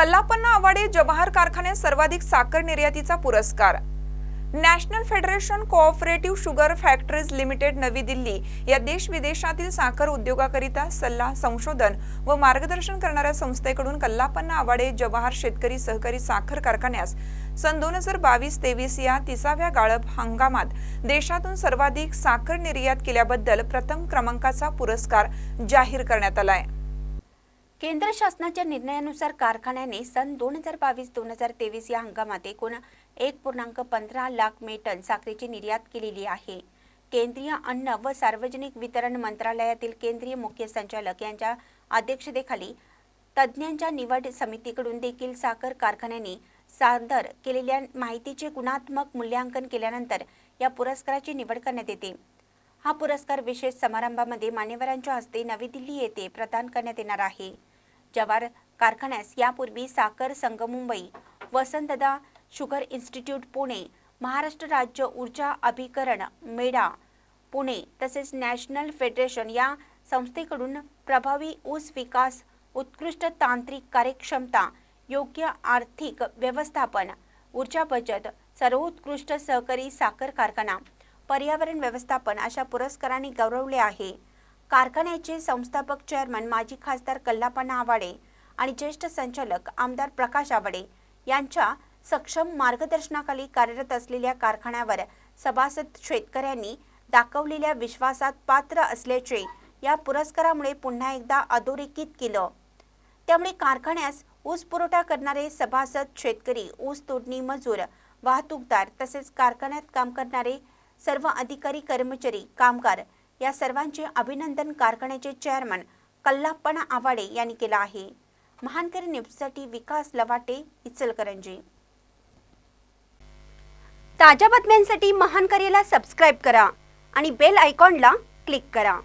कल्लापन्ना आवाडे जवाहर कारखान्यात सर्वाधिक साखर निर्यातीचा पुरस्कार. National federation cooperative sugar factories limited Navi Delhi या देश विदेशातील साखर उद्योगाकरिता सल्ला संशोधन व मार्गदर्शन करणाऱ्या संस्थेकडून कल्लापन्ना आवाडे जवाहर शेतकरी सहकारी साखर कारखान्यास सन दोन हजार बावीस तेवीस या तिसाव्या गाळप हंगामात देशातून सर्वाधिक साखर निर्यात केल्याबद्दल प्रथम क्रमांकाचा पुरस्कार जाहीर करण्यात आला आहे केंद्र शासनाच्या निर्णयानुसार कारखान्याने सन दोन हजार बावीस दोन हजार तेवीस या हंगामात एकूण एक पूर्णांक पंधरा लाख मेटन साखरेची निर्यात केलेली आहे. केंद्रीय अन्न व सार्वजनिक वितरण मंत्रालयातील केंद्रीय मुख्य संचालक यांच्या अध्यक्षतेखाली तज्ज्ञांच्या निवड समितीकडून देखील साखर कारखान्यांनी सादर केलेल्या माहितीचे गुणात्मक मूल्यांकन केल्यानंतर या पुरस्काराची निवड करण्यात येते. हा पुरस्कार विशेष समारंभामध्ये मान्यवरांच्या हस्ते नवी दिल्ली येथे प्रदान करण्यात येणार आहे. जवार कारखान्यास यापूर्वी साखर संघ मुंबई वसंतदा शुगर इन्स्टिट्यूट पुणे महाराष्ट्र राज्य ऊर्जा अभिकरण मेडा पुणे तसेच नॅशनल फेडरेशन या संस्थेकडून प्रभावी ऊस विकास उत्कृष्ट तांत्रिक कार्यक्षमता योग्य आर्थिक व्यवस्थापन ऊर्जा बचत सर्वोत्कृष्ट सहकारी साखर कारखाना पर्यावरण व्यवस्थापन अशा पुरस्कारांनी गौरवले आहे. कारखान्याचे संस्थापक चेअरमन माजी खासदार कल्लापण्णा आवाडे आणि ज्येष्ठ संचालक आमदार प्रकाश आवाडे यांच्या सक्षम मार्गदर्शनाखाली कार्यरत असलेल्या कारखान्यावर सभासद शेतकऱ्यांनी दाखवलेल्या विश्वासात पात्र असल्याचे या पुरस्कारामुळे पुन्हा एकदा अधोरेखित केलं. त्यामुळे कारखान्यास ऊस पुरवठा करणारे सभासद शेतकरी ऊस तोडणी मजूर वाहतूकदार तसेच कारखान्यात काम करणारे सर्व अधिकारी कर्मचारी कामगार या सर्वांचे अभिनंदन कारखान्याचे चेअरमन कल्लाप्पणा आवाडे यांनी केलं आहे. महानकरी न्यूजसाठी विकास लवाटे इचलकरंजी. ताज्या बातम्यांसाठी महान सबस्क्राईब करा आणि बेल आयकॉनला क्लिक करा.